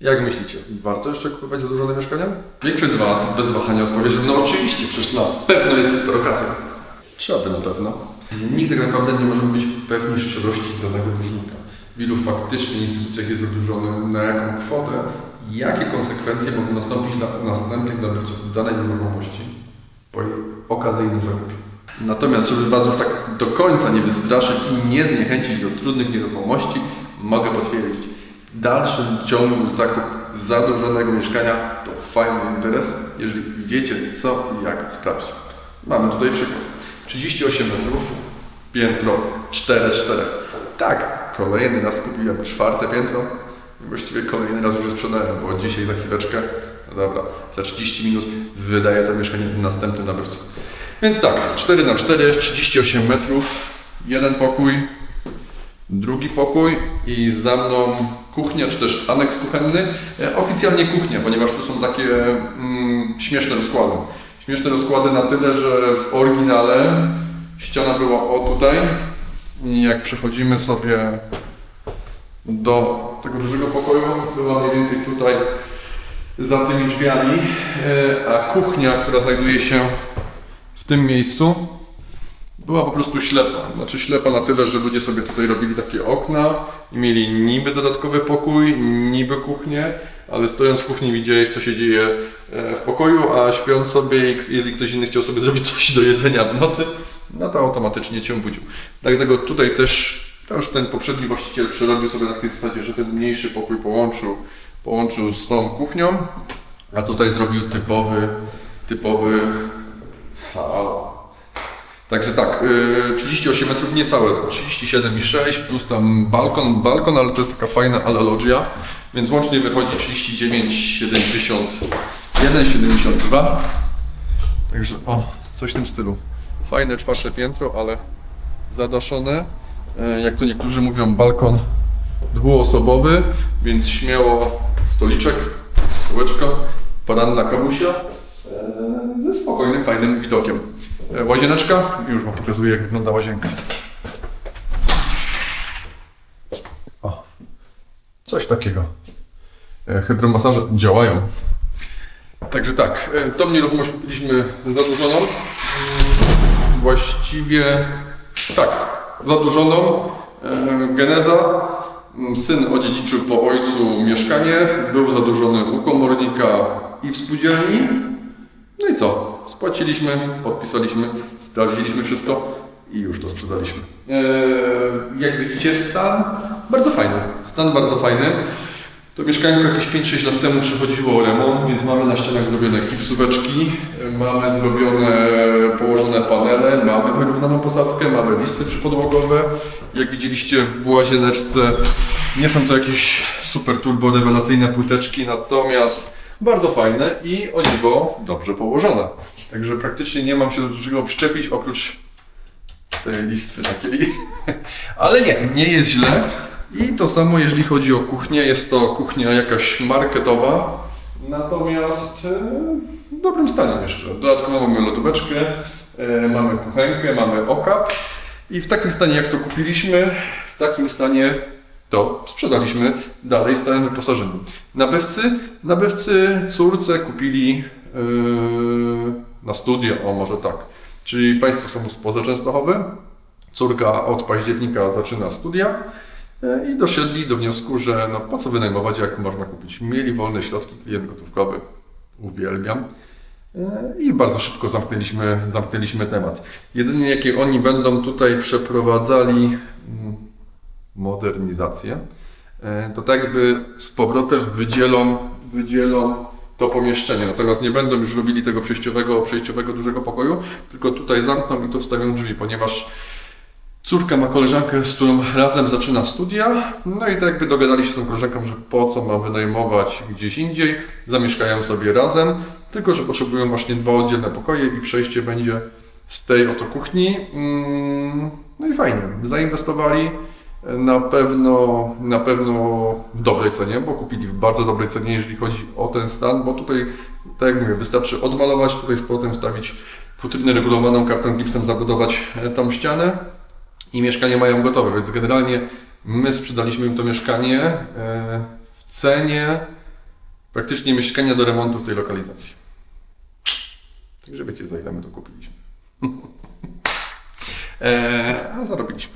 Jak myślicie, warto jeszcze kupować zadłużone mieszkania? Większość z Was bez wahania odpowie, że no oczywiście, przecież na pewno jest super okazja. Trzeba by na pewno. Nigdy tak naprawdę nie możemy być pewni szczerości danego dłużnika. W ilu faktycznie instytucjach jest zadłużony, na jaką kwotę, jakie konsekwencje mogą nastąpić dla następnych nabywców danej nieruchomości po jej okazyjnym zakupie. Natomiast, żeby Was już tak do końca nie wystraszyć i nie zniechęcić do trudnych nieruchomości, mogę potwierdzić, dalszym ciągu zakup zadłużonego mieszkania to fajny interes, jeżeli wiecie co i jak sprawdzić. Mamy tutaj przykład. 38 metrów, piętro 4-4. Tak, kolejny raz kupiłem czwarte piętro i właściwie kolejny raz już sprzedałem, bo dzisiaj za chwileczkę, no dobra, za 30 minut wydaję to mieszkanie następny nabywca. Więc tak, 4 na 4 38 metrów, jeden pokój, drugi pokój i za mną kuchnia, czy też aneks kuchenny. E, Oficjalnie kuchnia, ponieważ tu są takie mm, śmieszne rozkłady. Śmieszne rozkłady na tyle, że w oryginale ściana była o tutaj i jak przechodzimy sobie do tego dużego pokoju, była mniej więcej tutaj za tymi drzwiami, e, a kuchnia, która znajduje się w tym miejscu, była po prostu ślepa. Znaczy ślepa na tyle, że ludzie sobie tutaj robili takie okna i mieli niby dodatkowy pokój, niby kuchnię, ale stojąc w kuchni widziałeś co się dzieje e, w pokoju, a śpiąc sobie, jeżeli ktoś inny chciał sobie zrobić coś do jedzenia w nocy, no to automatycznie cię budził. Dlatego tutaj też, to już ten poprzedni właściciel przerobił sobie na takiej zasadzie, że ten mniejszy pokój połączył, połączył z tą kuchnią, a tutaj zrobił typowy, typowy salon. Także tak, yy, 38 metrów niecałe, 37,6 plus tam balkon, balkon, ale to jest taka fajna ala więc łącznie wychodzi 39,71, 72. Także o, coś w tym stylu. Fajne czwarte piętro, ale zadaszone. E, Jak to niektórzy mówią, balkon dwuosobowy, więc śmiało stoliczek, stołeczko, poranna kawusia e, ze spokojnym, fajnym widokiem. E, Łazieneczka, już Wam pokazuję jak wygląda łazienka. O, coś takiego. E, Hydromasaże działają. Także tak, e, tą nieruchomość kupiliśmy zadłużoną. Mm, Właściwie tak, zadłużoną. Geneza. Mm, Syn odziedziczył po ojcu mieszkanie, był zadłużony u komornika i w spółdzielni. No i co? Spłaciliśmy, podpisaliśmy, sprawdziliśmy wszystko i już to sprzedaliśmy. Eee, jak widzicie, stan bardzo fajny. Stan bardzo fajny. To mieszkanko jakieś 5-6 lat temu przechodziło remont, więc mamy na ścianach zrobione gipsóweczki, e, mamy zrobione położone panele, mamy wyrównaną posadzkę, mamy listy przypodłogowe. Jak widzieliście w łazieneczce, nie są to jakieś super turbo rewelacyjne płyteczki, natomiast bardzo fajne i o dziwo dobrze położone. Także praktycznie nie mam się do czego przyczepić oprócz tej listwy takiej. Ale nie, nie jest źle. I to samo jeżeli chodzi o kuchnię. Jest to kuchnia jakaś marketowa. Natomiast e, w dobrym stanie jeszcze. Dodatkowo mamy lodóweczkę, e, mamy kuchenkę, mamy okap. I w takim stanie jak to kupiliśmy, w takim stanie to sprzedaliśmy dalej stałym wyposażeniem. Nabywcy, nabywcy córce kupili yy, na studia, o może tak. Czyli Państwo są spoza Częstochowy, córka od października zaczyna studia yy, i doszedli do wniosku, że no po co wynajmować, jak można kupić. Mieli wolne środki, klient gotówkowy, uwielbiam. Yy, I bardzo szybko zamknęliśmy, zamknęliśmy temat. Jedynie jakie oni będą tutaj przeprowadzali mm, modernizację, e, to tak jakby z powrotem wydzielą, wydzielą to pomieszczenie. Natomiast nie będą już robili tego przejściowego, przejściowego dużego pokoju, tylko tutaj zamkną i tu wstawią drzwi, ponieważ córka ma koleżankę, z którą razem zaczyna studia, no i tak jakby dogadali się z tą koleżanką, że po co ma wynajmować gdzieś indziej, zamieszkają sobie razem, tylko że potrzebują właśnie dwa oddzielne pokoje i przejście będzie z tej oto kuchni. Mm, No i fajnie, zainwestowali na pewno, na pewno w dobrej cenie, bo kupili w bardzo dobrej cenie, jeżeli chodzi o ten stan, bo tutaj, tak jak mówię, wystarczy odmalować, tutaj z powrotem wstawić futrynę regulowaną, karton gipsem zabudować e, tą ścianę i mieszkanie mają gotowe, więc generalnie my sprzedaliśmy im to mieszkanie e, w cenie praktycznie mieszkania do remontu w tej lokalizacji. Także wiecie, za ile my to kupiliśmy. e, a zarobiliśmy.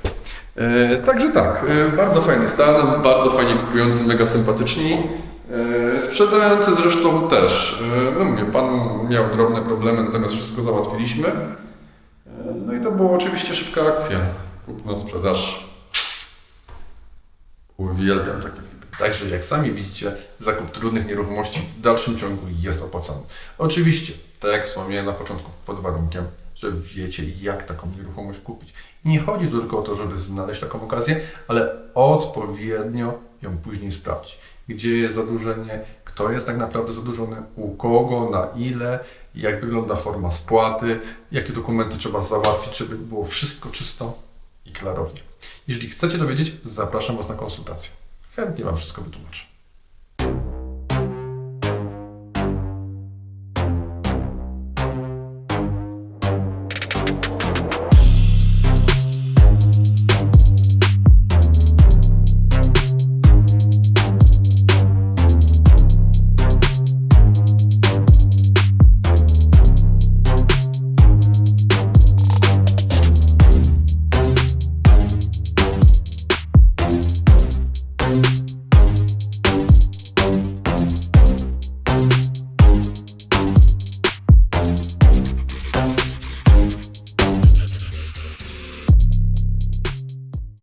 E, także tak, e, bardzo fajny stan, bardzo fajnie kupujący, mega sympatyczni. E, sprzedający zresztą też. No mówię, pan miał drobne problemy, natomiast wszystko załatwiliśmy. No i to była oczywiście szybka akcja. Kupno, sprzedaż. Uwielbiam takie flipy. Także jak sami widzicie, zakup trudnych nieruchomości w dalszym ciągu jest opłacalny. Oczywiście, tak jak wspomniałem na początku, pod warunkiem, że wiecie jak taką nieruchomość kupić. Nie chodzi tylko o to, żeby znaleźć taką okazję, ale odpowiednio ją później sprawdzić. Gdzie jest zadłużenie, kto jest tak naprawdę zadłużony, u kogo, na ile, jak wygląda forma spłaty, jakie dokumenty trzeba załatwić, żeby było wszystko czysto i klarownie. Jeżeli chcecie dowiedzieć, zapraszam Was na konsultację. Chętnie Wam wszystko wytłumaczę.